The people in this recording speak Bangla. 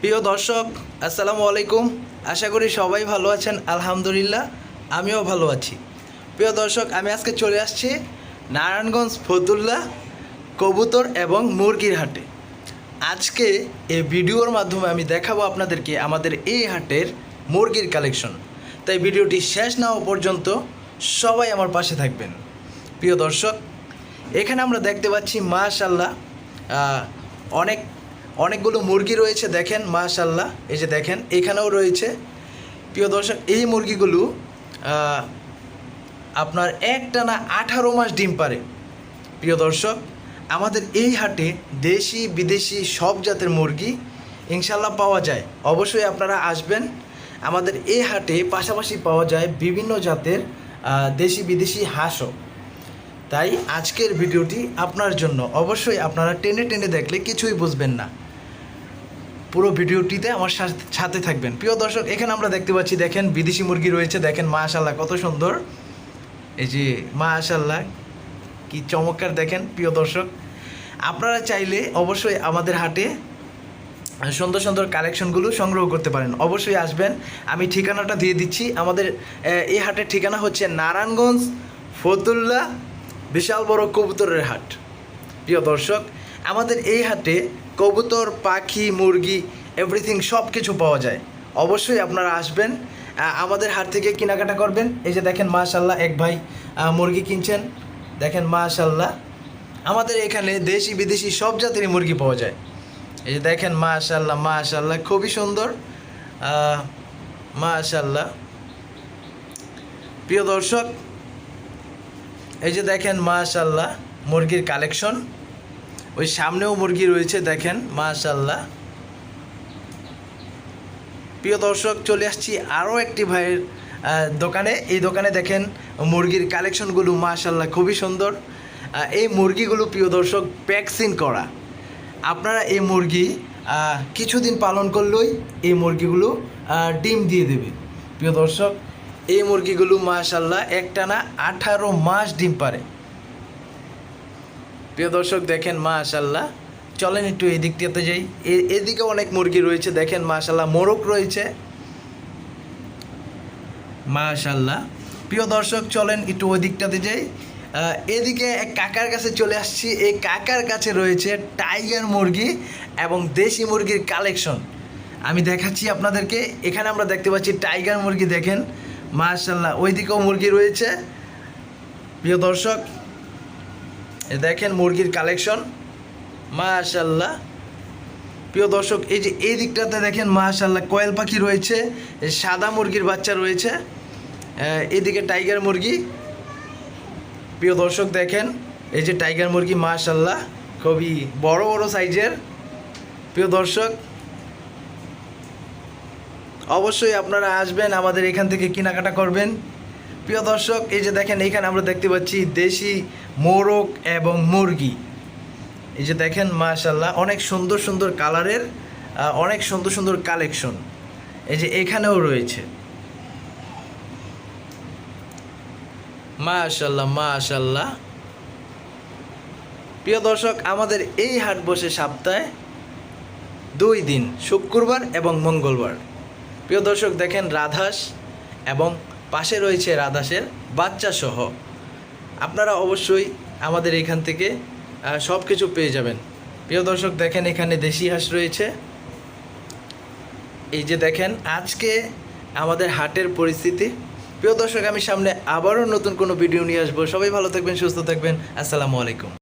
প্রিয় দর্শক, আসসালামু আলাইকুম। আশা করি সবাই ভালো আছেন, আলহামদুলিল্লাহ, আমিও ভালো আছি। প্রিয় দর্শক, আমি আজকে চলে আসছি নারায়ণগঞ্জ ফতুল্লা কবুতর এবং মুরগির হাটে। আজকে এই ভিডিওর মাধ্যমে আমি দেখাবো আপনাদেরকে আমাদের এই হাটের মুরগির কালেকশন। তাই ভিডিওটি শেষ না হওয়া পর্যন্ত সবাই আমার পাশে থাকবেন। প্রিয় দর্শক, এখানে আমরা দেখতে পাচ্ছি মাশাল্লাহ অনেক অনেকগুলো মুরগি রয়েছে, দেখেন মাশাল্লাহ এই যে দেখেন, এখানেও রয়েছে। প্রিয় দর্শক, এই মুরগিগুলো আপনার একটানা আঠারো মাস ডিম পারে। প্রিয় দর্শক, আমাদের এই হাটে দেশি, বিদেশি সব জাতের মুরগি ইনশাল্লাহ পাওয়া যায়। অবশ্যই আপনারা আসবেন। আমাদের এই হাটে পাশাপাশি পাওয়া যায় বিভিন্ন জাতের দেশি, বিদেশি হাঁসও। তাই আজকের ভিডিওটি আপনার জন্য। অবশ্যই আপনারা টেনে টেনে দেখলে কিছুই বুঝবেন না। পুরো ভিডিওটিতে আমার সাথে- থাকবেন। প্রিয় দর্শক, এখানে আমরা দেখতে পাচ্ছি, দেখেন বিদেশি মুরগি রয়েছে, দেখেন মা মাশাল্লাহ কত সুন্দর। এই যে মাশাল্লাহ কি চমৎকার দেখেন, প্রিয় দর্শক। আপনারা চাইলে অবশ্যই আমাদের হাটে সুন্দর সুন্দর কালেকশনগুলো সংগ্রহ করতে পারেন। অবশ্যই আসবেন। আমি ঠিকানাটা দিয়ে দিচ্ছি। আমাদের এই হাটের ঠিকানা হচ্ছে নারায়ণগঞ্জ ফতুল্লা বিশাল বড় কবুতরের হাট। প্রিয় দর্শক আমাদের এই হাটে কবুতর, পাখি, মুরগি এভরিথিং সব কিছু পাওয়া যায়। অবশ্যই আপনারা আসবেন আমাদের হাট থেকে কেনাকাটা করবেন। এই যে দেখেন মাশাল্লাহ এক ভাই মুরগি কিনছেন। দেখেন মাশাল্লাহ আমাদের এখানে দেশি, বিদেশি সব জাতেরই মুরগি পাওয়া যায়। এই যে দেখেন মাশাল্লাহ মাশাল্লাহ খুবই সুন্দর। মাশাল্লাহ প্রিয় দর্শক, এই যে দেখেন মাশাল্লাহ মুরগির কালেকশন ওই সামনেও মুরগি রয়েছে, দেখেন মাশাল্লাহ প্রিয় দর্শক, চলে আসছি আরও একটি ভাইয়ের দোকানে। এই দোকানে দেখেন, মুরগির কালেকশনগুলো মাশাল্লাহ খুবই সুন্দর। এই মুরগিগুলো, প্রিয় দর্শক, ভ্যাকসিন করা। আপনারা এই মুরগি কিছুদিন পালন করলেই এই মুরগিগুলো ডিম দিয়ে দেবে। প্রিয় দর্শক, এই মুরগিগুলো মাশাল্লাহ একটানা আঠারো মাস ডিম পারে। প্রিয় দর্শক, দেখেন মাশাল্লাহ চলেন একটু এই দিকটাতে যাই। এদিকে অনেক মুরগি রয়েছে, দেখেন মাশাল্লাহ মোরগ রয়েছে। মাশাল্লাহ প্রিয় দর্শক, চলেন একটু ওই দিকটাতে যাই এদিকে এক কাকার কাছে চলে আসছি। এই কাকার কাছে রয়েছে টাইগার মুরগি এবং দেশি মুরগির কালেকশন। আমি দেখাচ্ছি আপনাদেরকে। এখানে আমরা দেখতে পাচ্ছি টাইগার মুরগি, দেখেন। মাশাল্লাহ ওইদিকেও মুরগি রয়েছে। প্রিয় দর্শক দেখেন মুরগির কালেকশন মাশাল্লাহ প্রিয় দর্শক, এই যে এই দিকটাতে দেখেন মাশাল্লাহ কয়েল পাখি রয়েছে সাদা মুরগির বাচ্চা রয়েছে এদিকে টাইগার মুরগি। প্রিয় দর্শক, দেখেন এই যে টাইগার মুরগি মাশাল্লাহ খুবই বড় বড় সাইজের। প্রিয় দর্শক, অবশ্যই আপনারা আসবেন, আমাদের এখান থেকে কেনাকাটা করবেন। প্রিয় দর্শক, এই যে দেখেন, এইখানে আমরা দেখতে পাচ্ছি দেশি মোরগ এবং মুরগি। এই যে দেখেন মাশাল্লাহ অনেক সুন্দর সুন্দর কালারের অনেক সুন্দর সুন্দর কালেকশন। এই যে এখানেও রয়েছে। মাশাল্লাহ মাশাল্লাহ প্রিয় দর্শক, আমাদের এই হাট বসে সপ্তাহে দুই দিন, শুক্রবার এবং মঙ্গলবার। প্রিয় দর্শক, দেখেন রাধাস এবং পাশে রয়েছে রাধাসের বাচ্চা সহ আপনারা অবশ্যই আমাদের এখান থেকে সব কিছু পেয়ে যাবেন। প্রিয় দর্শক, দেখেন এখানে দেশি হাঁস রয়েছে। এই যে দেখেন, আজকে আমাদের হাটের পরিস্থিতি। প্রিয় দর্শক, আমি সামনে আবারও নতুন কোনো ভিডিও নিয়ে আসব। সবাই ভালো থাকবেন, সুস্থ থাকবেন। আসসালামু আলাইকুম।